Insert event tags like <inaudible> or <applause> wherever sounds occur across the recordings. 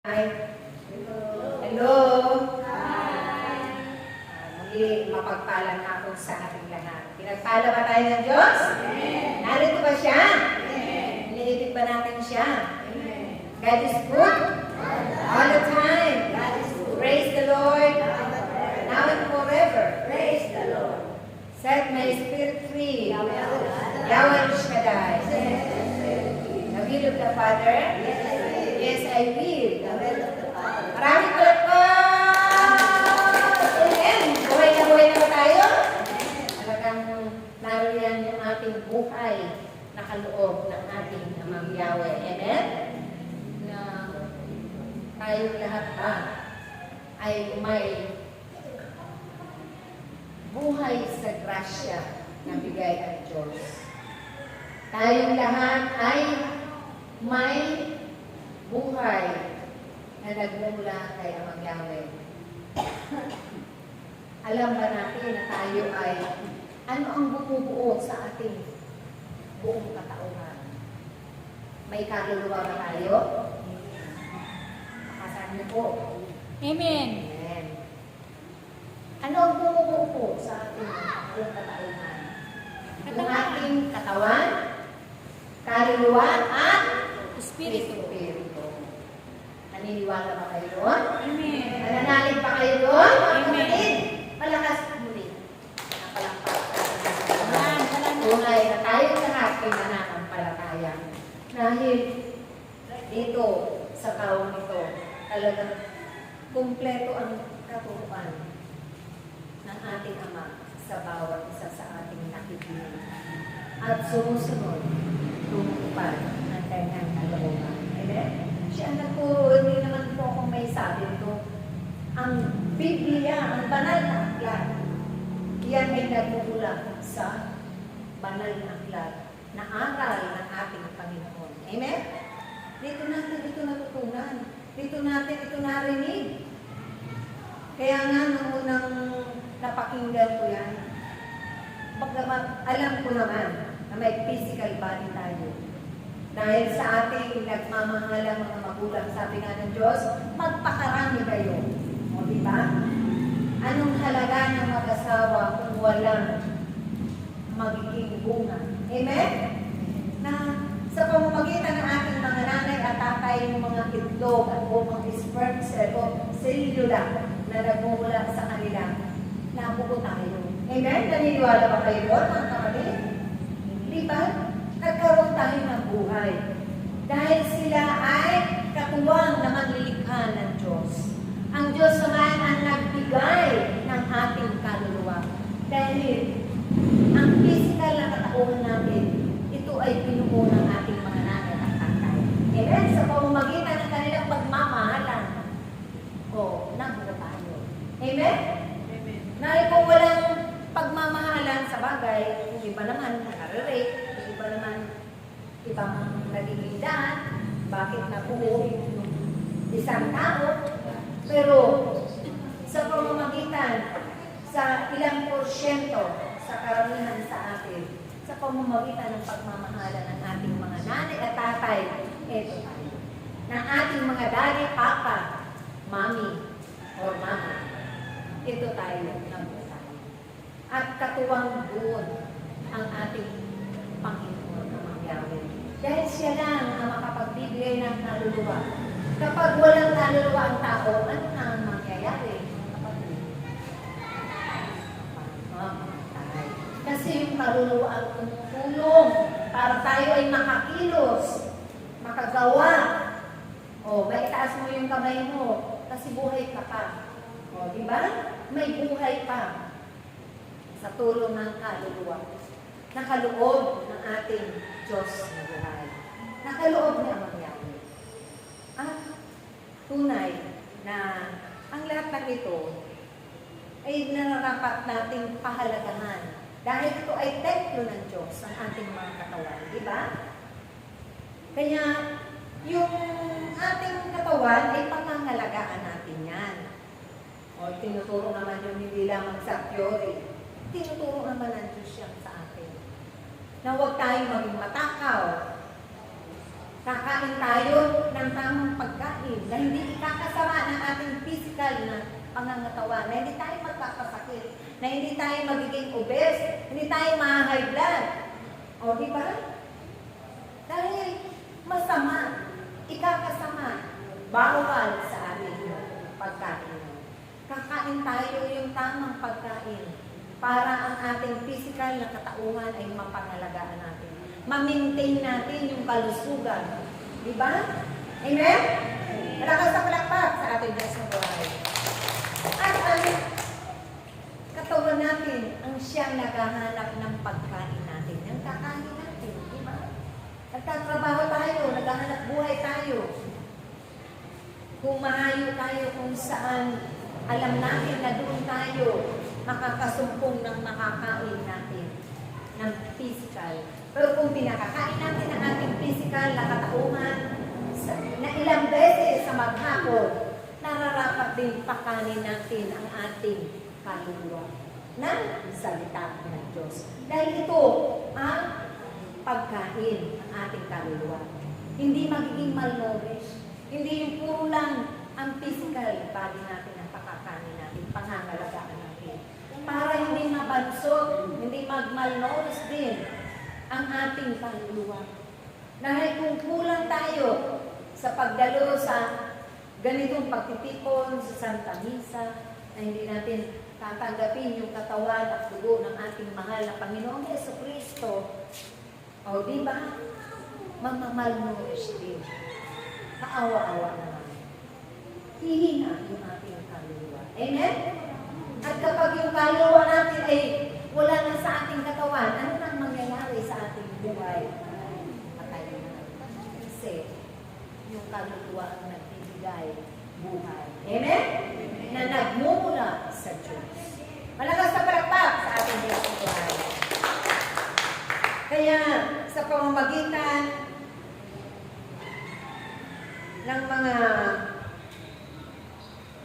Hi. Hello. Hi. muli, mapagpalang ako sa ating lahat. Pinagpala ba tayo ng Diyos? Amen. Narito ba siya? Amen. Iniibig ba natin siya? Amen. God is good? All the time. God is good. Praise the Lord. Now and forever. Praise the Lord. Set my spirit free. Yahweh Shaddai. The will of the Father? Yes, I will. Maraming palakpak! Amen! Buhay na buhay na tayo? Talagang nariyan yung ating buhay na kaloob ng ating amang Yahweh. Amen? Na tayo lahat ba ay may buhay sa grasya na bigay ng Diyos. Tayong lahat ay may buhay na nagmumula kay Amang Yahweh. <laughs> Alam ba natin na tayo ay ano ang bumubuo sa ating buong katauhan? May kaluluwa ba tayo? Makasan niyo po. Amen. Amen. Ano ang bumubuo po sa ating buong katauhan? Yung Katawan. ating katawan, kaluluwa, at. Espiritu. Naniniwala ba kayo doon? Amen. Nananalig pa kayo doon? Amen. kapatid? Malakas muli. Napalakpak. Tunay na tayo lahat ay nananampalataya. Dahil dito sa taong ito, talagang kumpleto ang katuruan ng ating Ama sa bawat isa sa ating nakikinig. At sumusunod, tumupad ang kanyang kalooban. Amen? Ang nagturo, hindi naman po ako may sabi ito. Ang Biblia, ang banal na aklat, yan ay nagmumula sa banal na aklat na aral ng ating Panginoon. Amen? Dito natin ito natutunan. Dito natin ito narinig. Kaya nga, nung unang napakinggan ko yan, bagamat alam ko naman na may physical body tayo. Dahil sa ating nagmamahalang mga magulang, sabi nga ng Diyos, magpakarami kayo. O, di ba? Anong halaga ng mag-asawa kung walang magiging bunga? Amen? Na sa pamamagitan ng ating mga nanay at tatay, yung mga itlog at mga sperm cell o cellula na nagmumula sa kanila, nabuko tayo. Amen? Naniniwala ba kayo doon, mga kapatid? Di ba? Nagkaroon tayo ng buhay. Dahil sila ay katuwang na manlilikha ng Diyos. Ang Diyos naman ang nagbigay ng ating kaluluwa. Dahil ang physical na katauhan natin, ito ay pinuo ng ating mga nanay at tatay. Amen? Sa pamamagitan ng kanilang pagmamahalan. O, nabuo tayo. Amen? Na kung walang pagmamahalan sa bagay, yung iba naman nakare-rape, yung iba naman ibang nagiging daan, bakit nabuo yung isang tao, pero sa pamamagitan sa ilang porsyento sa karamihan sa atin, sa pamamagitan ng pagmamahalan ng ating mga nanay at tatay, eto tayo. Ng ating mga daddy, papa, mami, or mama. Ito tayo ng tayo. At katuwang doon ang ating Panginoon na Yahweh. Dahil siya lang ang makapagbibigay ng kaluluwa. Kapag walang kaluluwa ang tao, ano na ang mangyayari? Kasi yung kaluluwa ang tumutulong para tayo ay makakilos, makagawa. O, may itaas mo yung kamay mo kasi buhay ka pa. O, di ba? May buhay pa sa tulong ng kaluluwa. Nakaloob ng ating Diyos na buhay. Nakaloob niya ang Yahweh. At tunay na ang lahat ng ito ay nararapat nating pahalagahan. Dahil ito ay templo ng Diyos, ang ating mga katawan. Di ba? Kaya, yung ating katawan ay pangangalagaan natin yan. O, tinuturo naman yung hindi lamang sa theory. Tinuturo naman ng Diyos yan sa atin. Na huwag tayong maging matakaw. Kakain tayo ng tamang pagkain na hindi ikakasama ng ating physical na pangangatawan, na hindi tayo magpapasakit, na hindi tayo magiging obese, hindi tayo ma-high blood. O, di ba? Dahil masama, bawal sa ating pagkain. Kakain tayo yung tamang pagkain para ang ating physical na katauhan ay mapangalagaan natin. Ma-maintain natin yung kalusugan. Di ba? Amen? Malakas sa palakpak sa ating Diyos na buhay. At ang katawan natin ang siyang naghahanap ng pagkain natin. Yung kakain natin. Di ba? Nagtatrabaho tayo, naghahanap buhay tayo. Humahayo tayo kung saan alam natin na doon tayo makakasumpong ng makakain natin ng physical. Pero kung pinakakain natin ang ating physical na katauhan na ilang beses sa maghapon, nararapat din pakanin natin ang ating kaluluwa ng salita ng Diyos. Dahil ito ang pagkain ng ating kaluluwa. Hindi magiging malnourished. Hindi yung puro lang ang physical body natin ang pakakanin natin, pangangalagaan natin. Para hindi mabansot, hindi magmalnourished din ang ating kaluluwa. Dahil kung kulang tayo sa pagdalo sa ganitong pagtitipon sa Santa Misa, na hindi natin tatanggapin yung katawan at dugo ng ating mahal na Panginoong Yeso Kristo, o di ba? Mamamalnourished din. Kaawa-awa naman. Hihina yung ating kaluluwa. Amen? At kapag yung kaluluwa natin ay wala na sa ating katawan, ano nang mangyayari sa ating buhay? Patay na. Kasi yung kaluluwa ang nagbibigay buhay. Amen? Na nagmumula sa Diyos. Malakas sa palakpak sa ating Diyos. Kaya sa pamamagitan ng mga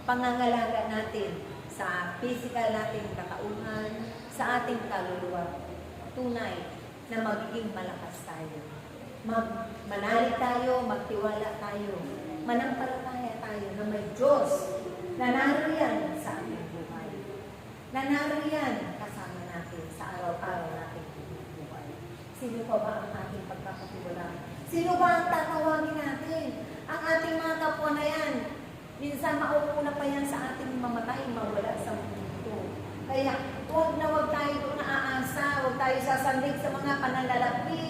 pangangalaga natin sa physical nating katauhan, sa ating kaluluwa, tunay na magiging malakas tayo. Mag manalig tayo, magtiwala tayo, manampalataya tayo na may Diyos na naririyan sa ating buhay. Na naririyan kasama natin sa araw-araw nating buhay. Sino pa ba ang ating pagkakatiwala? Sino ba ang tatawagin natin? Ang ating mga kapwa na yan, minsan mauuna pa yan sa ating mamatay, mawala sa mundo. Kaya, huwag na huwag tayo naaasa, huwag tayo sasandig sa mga pananalapi,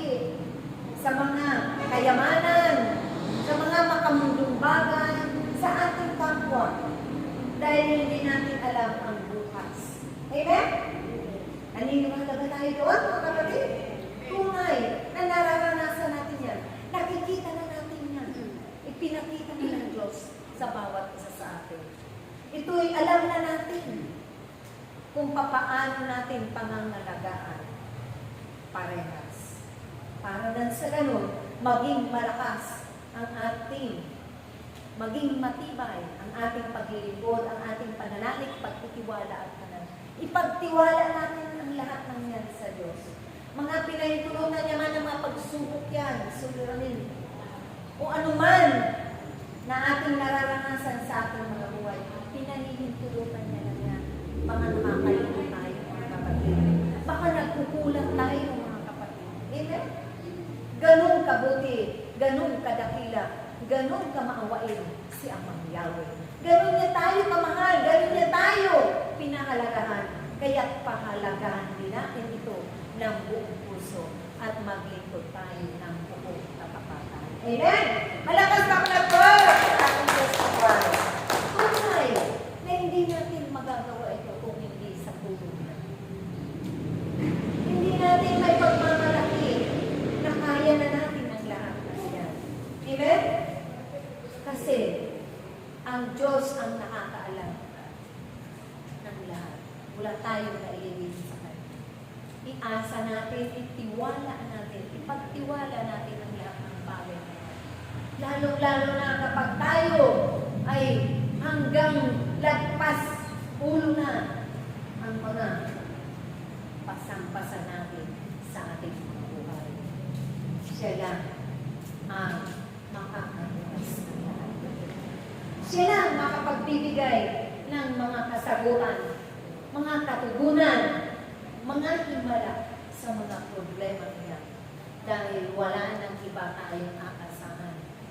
sa mga kayamanan, sa mga makamundong bagay, sa ating kapwa. Dahil hindi natin alam ang bukas. Amen? Naniniwala ba tayo doon, mga kapatid? Tunay na nararanasan natin yan. Nakikita na natin yan. Ipinakita na ng Diyos sa bawat isa sa atin. Ito'y alam na natin kung papaano natin pangangalagaan parehas. Para nang sa ganun, maging malakas ang ating, maging matibay ang ating paglilingkod, ang ating pananalig, pagtitiwala at kanan. Ipagtiwala natin ang lahat ng yan sa Diyos. Mga pinahintulungan niya man ng mga pagsubok yan, suliranin. Kung ano man na ating nararanasan sa ating mga buhay, pinahihintulungan niya na yan. Baka nakakalimot tayo, mga kapatid. Baka nagkukulang tayo, mga kapatid. Amen? Ganun kabuti, ganun kadakila, ganun kamaawain si Amang Yahweh. Ganun niya tayo kamahal, ganun niya tayo pinahalagahan. Kaya pahalagahan din natin ito ng buong puso at maglingkod tayo ng. Amen? Malakas na po sa ating Diyos. Tunay na hindi natin magagawa ito kung hindi sa tulong natin. Hindi natin may pagmamalaki na kaya na natin ang lahat ng yan. Amen? Kasi ang Diyos ang nakakaalam ng lahat. Wala tayong nailibig sa Kanya. Iasa natin, itiwala natin, ipagtiwala natin lalong-lalo na kapag tayo ay hanggang lagpas ulo na ang mga pasampasan natin sa ating mga buhay. Siya lang ang makakabukas ng lahat. Siya lang makapagbibigay ng mga kasagutan, mga katugunan, mga himala sa mga problema niya. Dahil wala nang iba tayong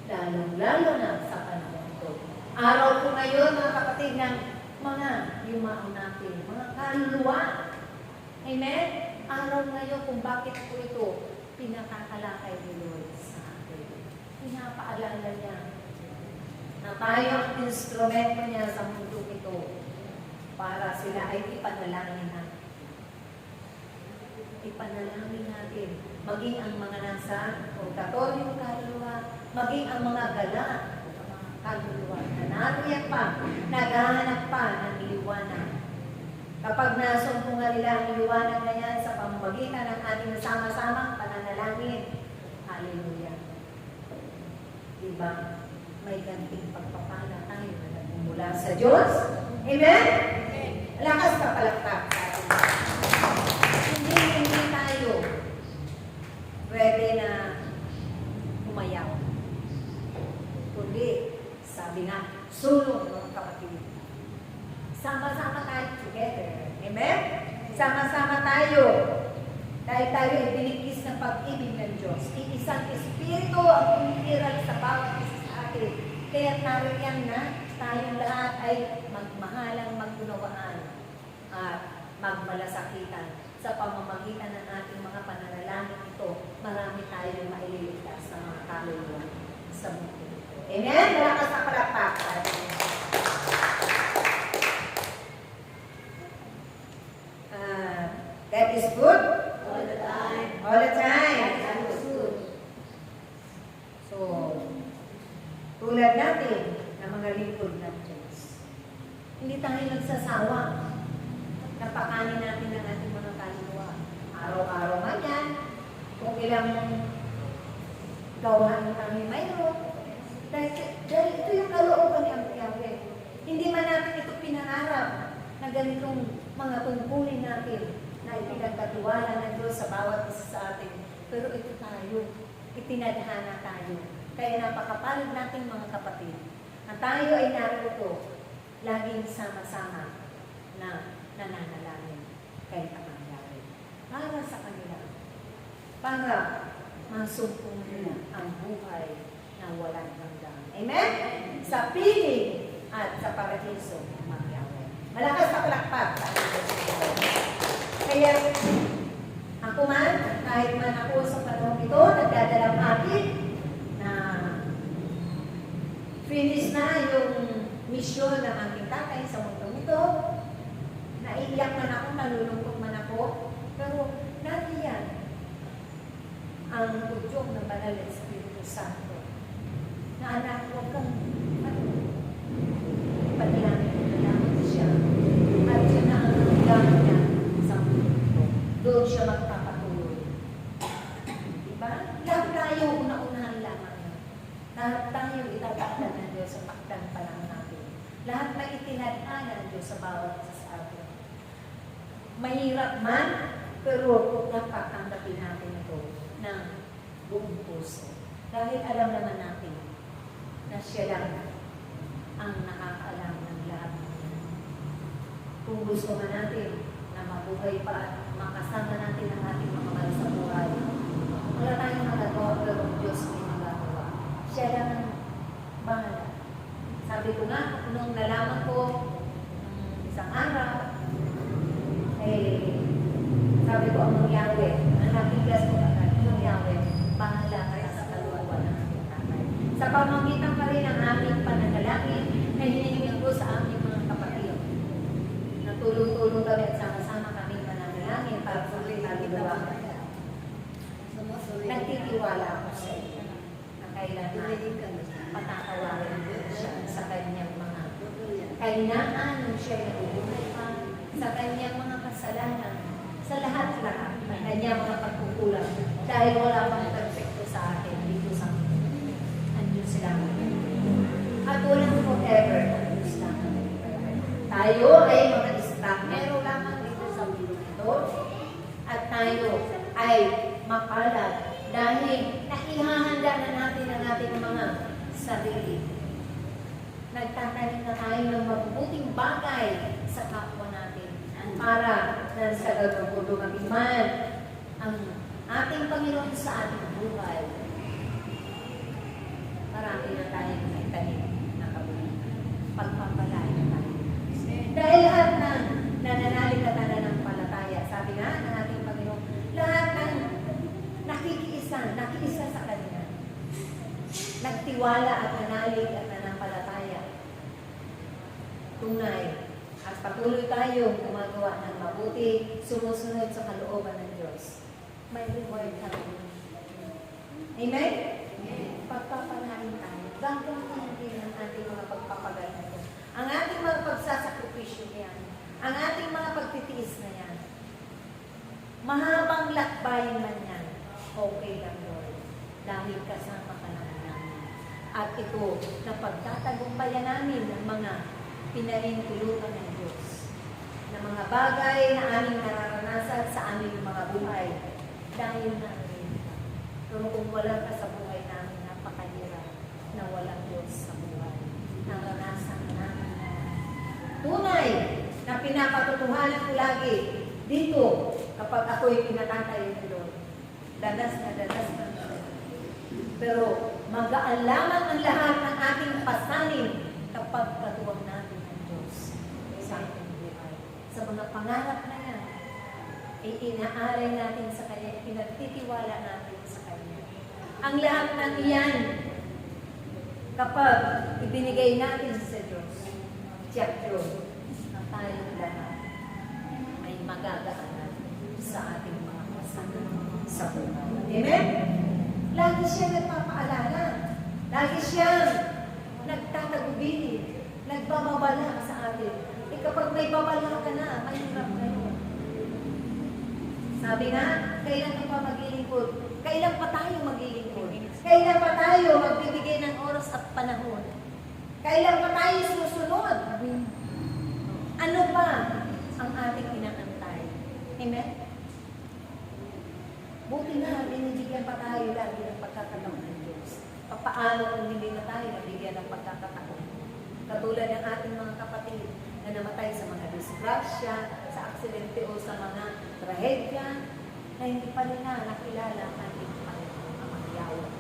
lalong-lalo na sa panahon ito. Araw ko ngayon, mga kapatid, ng mga yumao natin, mga kaluluwa. Amen? Araw ngayon kung bakit po ito pinakakalakay ni Lord sa atin. Pinapaalala niya na tayo ang instrumento niya sa mundo ito para sila ay ipanalangin natin. Ipanalangin natin, maging ang mga nasa purgatorio kaluluwa, maging ang mga gala kaluluwa na nariyan pa, naghahanap pa ng liwanag. Kapag nasumpungan nila ang liwanag na yan sa pamamagitan ng ating sama-samang pananalangin, Hallelujah. Diba? May ganting pagpapala tayo na nagmumula sa Diyos. Amen? Lakas ka palakpak sa atin. Hindi, hindi tayo pwede na sabi nga, sulong mga kapatid. Sama-sama tayo together. Amen? Sama-sama tayo. Dahil tayo ay binigkis ng pag-ibig ng Diyos. Iisang Espiritu ang umiiral sa bawat isa sa atin. Kaya nariyan na tayong lahat ay magmahalang maggunawaan at magmalasakitan sa pamamagitan ng ating mga pananalangin ito. Marami tayong maililigtas sa mga kaluluwa sa mundo. Amen? Malakas na palakpak. Ah, that is good? All the time. All the time. That is good. So, tulad natin na mga lingkod ng Diyos, hindi tayo nagsasawa na pakanin natin ang ating mga kaluluwa. Araw-araw man yan, kung ilang gawain kami mayroon, dahil, dahil ito yung kalooban ni Ang Yahweh. Hindi man natin ito pinangarap na ganitong mga tungkulin natin na ipinagkatiwala ng Diyos sa bawat isa sa atin. Pero ito tayo, itinadhana tayo. Kaya napakapalad natin mga kapatid, na tayo ay narito laging sama-sama na nananalangin kay Amang Yahweh. Para sa kanila. Para masumpong nila ang buhay na walang hanggan. Amen? Sa piling at sa paradiso Yahweh. Malakas na palakpak. Kaya, ako man, kahit man ako sa panahon ito, nagdadalang akin na finish na yung misyon ng aking tatay sa mundong ito. Naiiyak man ako, nalulungkot man ako, pero nariyan ang tudyong ng Banal na Espiritu Santo. Na anak, huwag kang ano, ipanalangin mo na lamang siya. At yun na ang hanggang niya sa mundo ito. Doon siya magpapatuloy. Diba? Lahat tayo una-unahan lamang. Lahat tayo itatakdan ng Diyos sa takdan pa lang natin. Lahat na itinadhana ng Diyos sa bawat isa sa atin. Mahirap man, pero dapat tanggapin natin ito ng buong puso. Dahil alam naman natin na siya lang ang nakakaalam ng lahat yan. Kung gusto man natin na mabuhay pa at makasama natin ang ating mga mahal sa buhay, wala tayong magagawa Diyos may nagagawa. Siya lang ang bahala. Sabi ko nga, nung nalaman ko isang araw, eh, sabi ko ang Yahweh, ang nakigas ko agad, ang Yahweh, bahala ka sa kaluwa ng ating tatay. Sa pamamagitan pa rin ang aming pananalangin na hinihingan ko sa aming mga kapatid. Natulong-tulong kami at sama-sama kami mananalangin para sa ating kaluluwa. Nagtitiwala ako sa iyo na kailangan patatawarin ko siya sa kanyang mga kainaan nung siya ay nabubuhay pa, sa kanyang mga kasalanan, sa lahat-lahat ng kanyang mga pagkukulang. Dahil wala pang perfecto sa atin dito sa mundo. Andun sila. At walang forever ang nagpapalala. Tayo ay mga istranghero lamang dito sa mundo ito. At tayo ay mapalad dahil naihahanda na natin ang ating mga sarili nagtatanim na tayo ng mabubuting bagay sa kapwa natin para na sa ganun lumaki man ang ating Panginoon sa ating buhay. Marami na tayong naitanim na kabutihan. Pagpapalain na tayo. Dahil lahat ng nananalig na nananampalataya, sabi nga ng ating Panginoon, lahat ng nakikiisa, nakiisa sa Kanya, nagtiwala at nanalig at nanampalataya, tunay, at patuloy tayong gumagawa ng mabuti, sumusunod sa kalooban. May reward tayo. Amen? Pagpapalain tayo. Gagawin ang ating mga pagpapaganda. Ang ating mga pagsasakripisyo yan. Ang ating mga pagtitiis na yan. Mahabang lakbay man yan. Okay lang, Lord. Dahil kasama ka naman namin. At ito, na pagtatagumpayan namin ng mga pinahintulutan ng Diyos. Na mga bagay na aming nararanasan sa aming mga buhay. Dahil namin. Pero kung wala ka sa buhay namin, napakahirap na walang Diyos sa buhay. Naranasan namin na tunay na pinapatutuhanan ko lagi dito kapag ako'y pinatatayo ni Lord. Danas na danas na. Pero magaan lamang ang lahat ng ating pasanin kapag katuwang natin ng Diyos sa ating buhay. Sa mga pangarap na yan, ay inaaral natin sa Kanya, pinagtitiwala natin sa Kanya. Ang lahat ng iyan, kapag ibinigay natin sa Diyos, tiyak yun, na tayong lahat ay magagaanan sa ating mga pasanan sa buhay. Amen? Lagi siya nagpapaalala. Lagi siyang nagtatagubilin, nagbababala sa atin. Eh kapag may babala ka na, mahirap na yun. Sabi na, kailan ka pa maglilingkod? Kailan pa tayo maglilingkod? Kailan pa tayo magbibigay ng oras at panahon? Kailan pa tayo susunod? Ano pa ang ating inaantay? Amen? Buti na, binibigyan pa tayo lagi ng pagkakataon ng Diyos. Paano kung hindi na tayo nabigyan ng pagkakataon? Katulad ng ating mga kapatid na namatay sa mga disgrasya, sa aksidente o sa mga trahedya, na hindi pa nila nakilala ang ating Panginoon.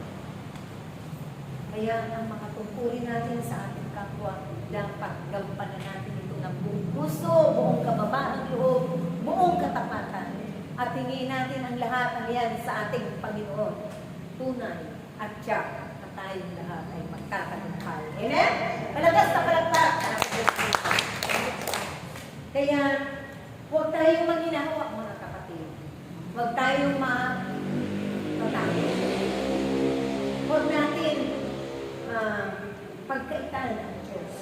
Kaya ang mga tungkulin natin sa ating kapwa, dapat gampanan natin ito ng buong puso, buong kababaan loob, buong katapatan. At hingin natin ang lahat ng yan sa ating Panginoon. Tunay at tiyak na tayong lahat ay magkakanumpal. Amen? Palagas na palagpak. Kaya, huwag tayong manginahawak mga kapatid. Huwag tayong ma-tatakot. Huwag natin ah, pagkaitan ang Diyos.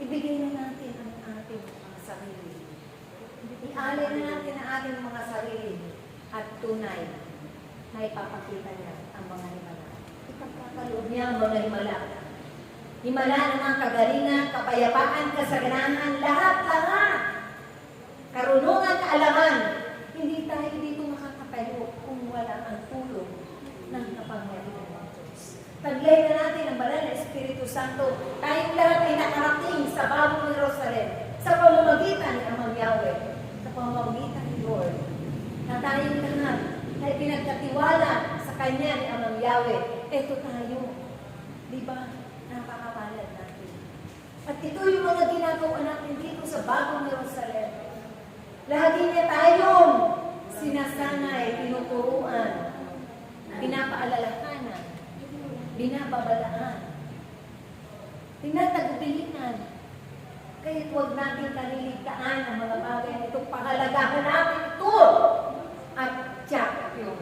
Ibigay na natin ang ating mga sarili. Ialay na natin ang ating mga sarili at tunay na ipapakita niya ang mga himala. Ipagkakaloob niya ang mga himala. Himala ng mga kagalingan, kapayapaan, kasaganahan, lahat-lahat. Karunungan, kaalaman. Hindi tayo dito makakatayo kung wala ang tulong ng kapangyarihan ng Diyos. Taglay na natin ang banal na Espiritu Santo. Tayong lahat ay nakarating sa bagong Jerusalem sa pamamagitan ni Amang Yahweh, sa pamamagitan ni Lord. Na tayong lahat ay pinagkatiwala sa Kanya ni Amang Yahweh. Ito tayo. Di ba? Napakapalad natin. At ito yung mga ginagawa natin dito sa bagong Jerusalem. Lagi niya tayong sinasanay, tinuturuan, pinapaalalahanan, binababalaan, tinatagubilinan. Kaya huwag natin kaliligtaan ang mga bagay na ito. Pahalagahan natin ito. At tiyak yung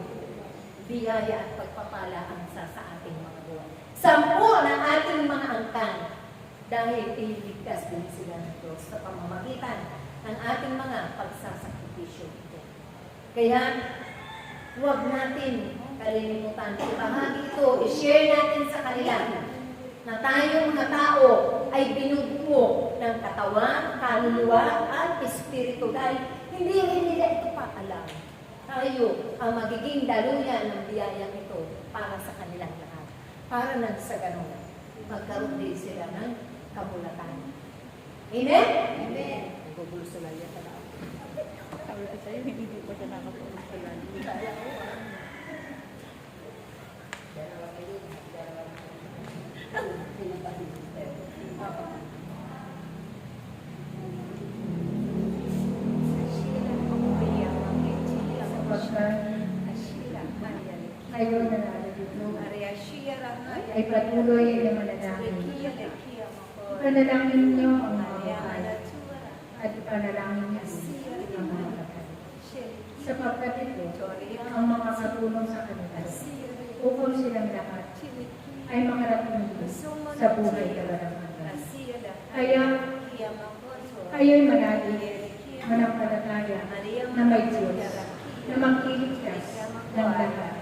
biyaya at pagpapala ang sa, sa ating mga buhay. Sampu ng ating mga angkan dahil ililigtas din sila ng Diyos sa pamamagitan ng ating mga pagsasakripisyo. Kaya, huwag natin kalilimutan. Ibahagi ito, i-share natin sa kanila na tayong mga tao ay binubuo ng katawan, kaluluwa, at espiritu. Dahil hindi rin nila ito pa alam. Tayo ang magiging daluyan ng biyayang ito para sa kanilang lahat. Para nang sa ganun, magkaroon din sila ng Amen? Amen. Nagugulo sa laya ka na. Sabi ko sa'yo, hindi ko siya nakapulong sa laya. Sapagkat kayo na narito ay patuloy na manalangin. Ipanalangin niyo ang mga kapal at ipanalangin niyo ang mga kapal. Sapagkat ito ang makakatulong sa kanila upang silang lahat ay makarating sa buhay hanggan. Kaya kayo'y manalig, manampalataya na may Diyos na magkiligtas ng lahat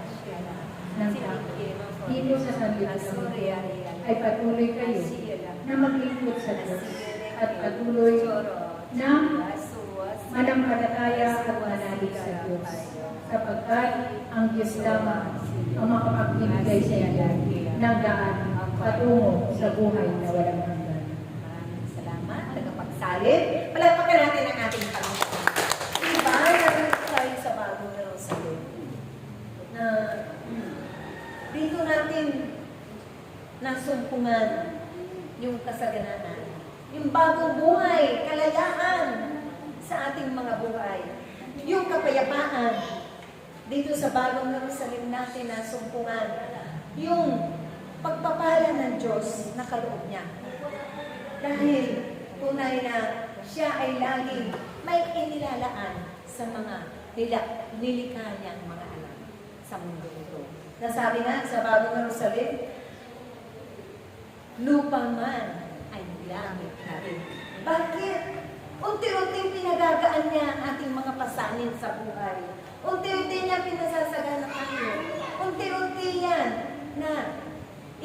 ng tao. Dito sa sanlibutan ay patuloy kayo na maglingkod sa Diyos at patuloy na manampalataya at manalig sa Diyos sapagkat ang Diyos lamang ang makapagbibigay sa inyo ng daan patungo sa buhay na walang hanggan. Salamat, tagapagsalin. Palagpakan natin ang ating Panginoon. Diba, nandito tayo sa bagong Jerusalem. Na dito natin nasumpungan yung kasaganaan. Yung bagong buhay, kalayaan sa ating mga buhay. Yung kapayapaan dito sa bagong Jerusalem natin nasumpungan. Yung pagpapala ng Diyos na kaloob niya. Dahil tunay na siya ay laging may inilalaan sa mga nila, nilikha niyang mga anak sa mundo ito. Nasabi nga sa bagong Jerusalem, lupa man ay langit na rin. Bakit? Unti-unting pinagagaan niya ang ating mga pasanin sa buhay. Unti-unti niya pinasasagana tayo. Unti-unti yan na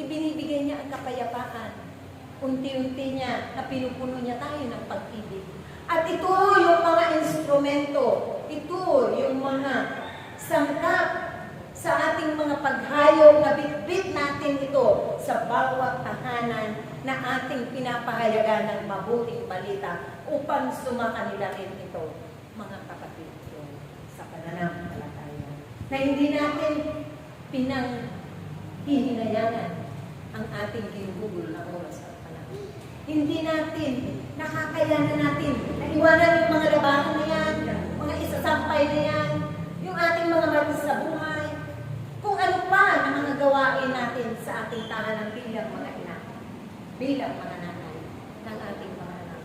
ibinibigay niya ang kapayapaan. Unti-unti niya na pinupuno niya tayo ng pag-ibig. At ito yung mga instrumento, ito yung mga sangkap sa ating mga paghayong na bitbit natin ito sa bawat tahanan na ating pinapahayagan ng mabuting balita upang sumakanila rin ito, mga kapatid ko, sa pananampalataya. Na hindi natin pinang hihinayangan ang ating ginugol na oras at panahon. Hindi natin, nakakayanan natin na iwanan yung mga labahan na yan, mga isasampay na yan, yung ating mga matis sa buhay, kung ano pa na mga gawain natin sa ating tahanan bilang mga bilang mga nanay ng ating mga anak.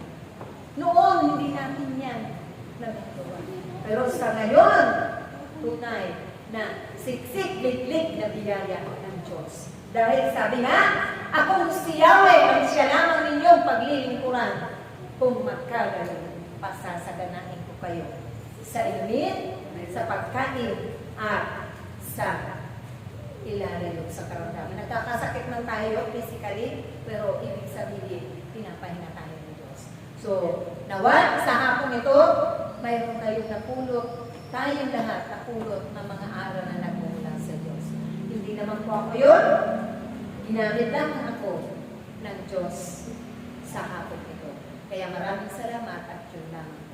Noon, hindi natin yan nagagawa. Pero sa ngayon, tunay na siksik, liglig na biyaya ng Diyos. Dahil sabi nga, akong si Yahweh ang siya lamang ninyong paglilingkuran kung magkagaling pasasaganahin ko kayo sa inumin, sa pagkain, at sa ilalim sa karamdaman. Nagkakasakit man tayo physically, pero ibig sabihin, pinapahinga tayo ng Diyos. So, nawa, sa hapong ito, mayroon kayong napulot, tayong lahat napulot ng mga aral na nagmumula sa Diyos. Hindi naman po ako yun. Ginamit lang ako ng Diyos sa hapong ito. Kaya maraming salamat at yun lang